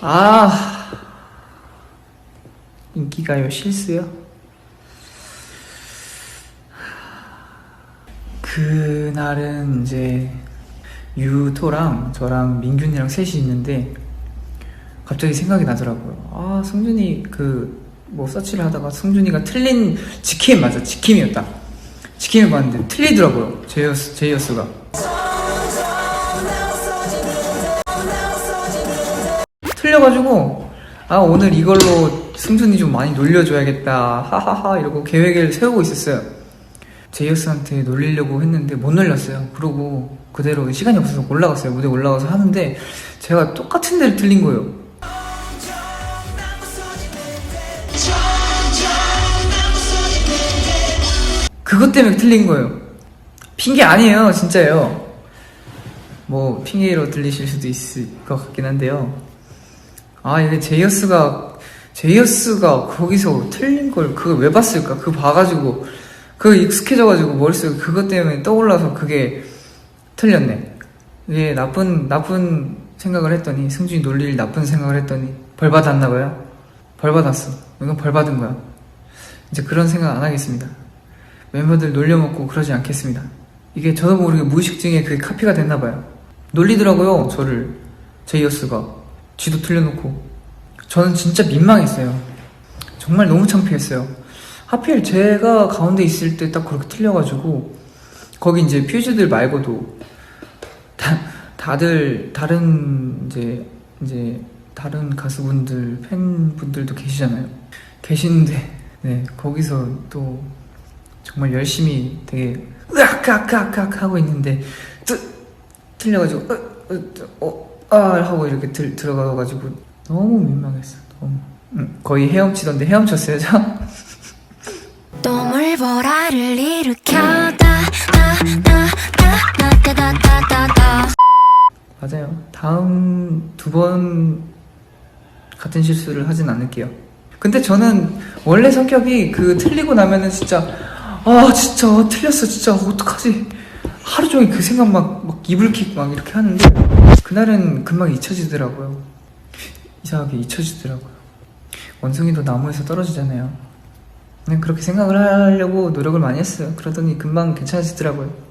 아 인기가요 실수요? 그날은 이제 유토랑 저랑 민균이랑 셋이 있는데 갑자기 생각이 나더라고요. 아 승준이 그 뭐 서치를 하다가 승준이가 틀린 지킴 맞아 지킴이었다. 지킴을 봤는데 틀리더라고요. 제이어스 제이어스가. 틀려가지고 아 오늘 이걸로 승준이 좀 많이 놀려줘야겠다 하하하 이러고 계획을 세우고 있었어요. 제이어스한테 놀리려고 했는데 못 놀렸어요. 그러고 그대로 시간이 없어서 올라갔어요. 무대 올라가서 하는데 제가 똑같은 데를 틀린 거예요. 그것 때문에 틀린 거예요. 핑계 아니에요 진짜예요. 뭐 핑계로 들리실 수도 있을 것 같긴 한데요 아 이게 제이어스가 제이어스가 거기서 틀린 걸 그걸 왜 봤을까? 그거 봐가지고 그거 익숙해져가지고 머릿속에 그것 때문에 떠올라서 그게 틀렸네. 이게 나쁜 나쁜 생각을 했더니 승준이 놀릴 나쁜 생각을 했더니 벌 받았나 봐요. 벌 받았어. 이건 벌 받은 거야. 이제 그런 생각 안 하겠습니다. 멤버들 놀려먹고 그러지 않겠습니다. 이게 저도 모르게 무의식 중에 그게 카피가 됐나 봐요. 놀리더라고요, 저를 제이어스가. 쥐도 틀려놓고. 저는 진짜 민망했어요. 정말 너무 창피했어요. 하필 제가 가운데 있을 때 딱 그렇게 틀려가지고 거기 이제 퓨즈들 말고도 다, 다들 다른 이제 이제 다른 가수분들 팬분들도 계시잖아요. 계시는데 네 거기서 또 정말 열심히 되게 으악악악악 하고 있는데 뜨, 틀려가지고 어, 어, 어, 아 하고 이렇게 들, 들어가가지고 너무 민망했어 너무. 응, 거의 헤엄치던데. 헤엄쳤어요 저? 또 물보라를 일으켜다. 맞아요. 다음 두 번 같은 실수를 하진 않을게요. 근데 저는 원래 성격이 그 틀리고 나면은 진짜 아 진짜 틀렸어 진짜. 어떡하지 하루 종일 그 생각 막, 막 이불킥 막 이렇게 하는데 그날은 금방 잊혀지더라고요. 이상하게 잊혀지더라고요. 원숭이도 나무에서 떨어지잖아요. 그냥 그렇게 생각을 하려고 노력을 많이 했어요. 그러더니 금방 괜찮아지더라고요